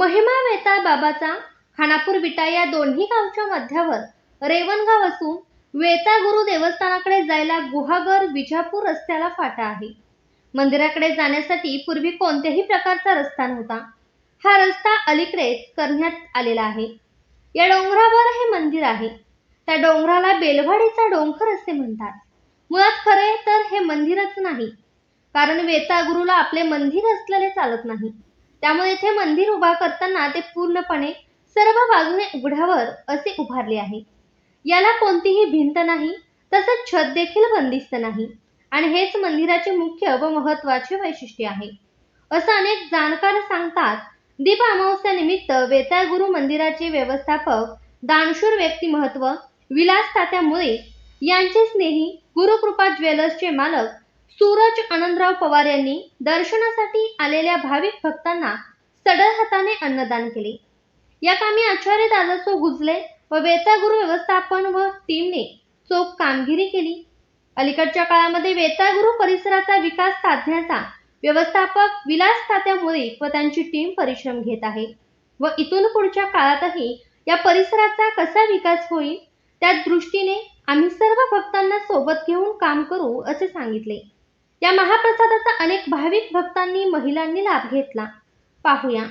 बाबाचा खानापूर विटा या दोन्ही गावच्या मध्यावर रेवणगाव असून वेताळ गुरु देवस्थानाकडे जायला गुहागर विजापूर रस्त्याला फाटा आहे. मंदिराकडे जाण्यासाठी पूर्वी कोणत्याही प्रकारचा रस्ता नव्हता. हा रस्ता अलीकडेच करण्यात आलेला आहे. या डोंगरावर हे मंदिर आहे. त्या डोंगराला बेलवाडीचा डोंगर असे म्हणतात. मुळात खरे तर हे मंदिरच नाही. कारण वेताळ गुरुला आपले मंदिर असलेले चालत नाही. त्यामुळे येथे मंदिर उभा करताना ते पूर्णपणे सर्व बाजूने उघड्यावर असे उभारले आहे. याला कोणतीही भिंत नाही तसंच छत देखील बंदिस्त नाही. आणि हेच मंदिराचे मुख्य व महत्त्वाचे वैशिष्ट्य आहे. असं अनेक जाणकार सांगतात दीप अमावस्यानिमित्त वेताळ गुरु मंदिराचे व्यवस्थापक दानशूर व्यक्तिमहत्व विलास तात्या मुळे यांचे स्नेही गुरुकृपा ज्वेलर्सचे मालक सूरज आनंदराव पवार यांनी दर्शनासाठी आलेल्या भाविक भक्तांना सडळ हाताने अन्नदान केले. या कामी आचार्य दादासो गुजले व वेतागुरु व्यवस्थापन व टीमने चोख कामगिरी केली. अलीकडच्या काळामध्ये वेतागुरु परिसराचा विकास साधण्याचा व्यवस्थापक विलास तात्या व त्यांची टीम परिश्रम घेत आहे. व इथून पुढच्या काळातही या परिसराचा कसा विकास होईल त्या दृष्टीने आम्ही सर्व भक्तांना सोबत घेऊन काम करू असे सांगितले. या महाप्रसादाचा अनेक भाविक भक्तांनी महिलांनी लाभ घेतला. पाहूया.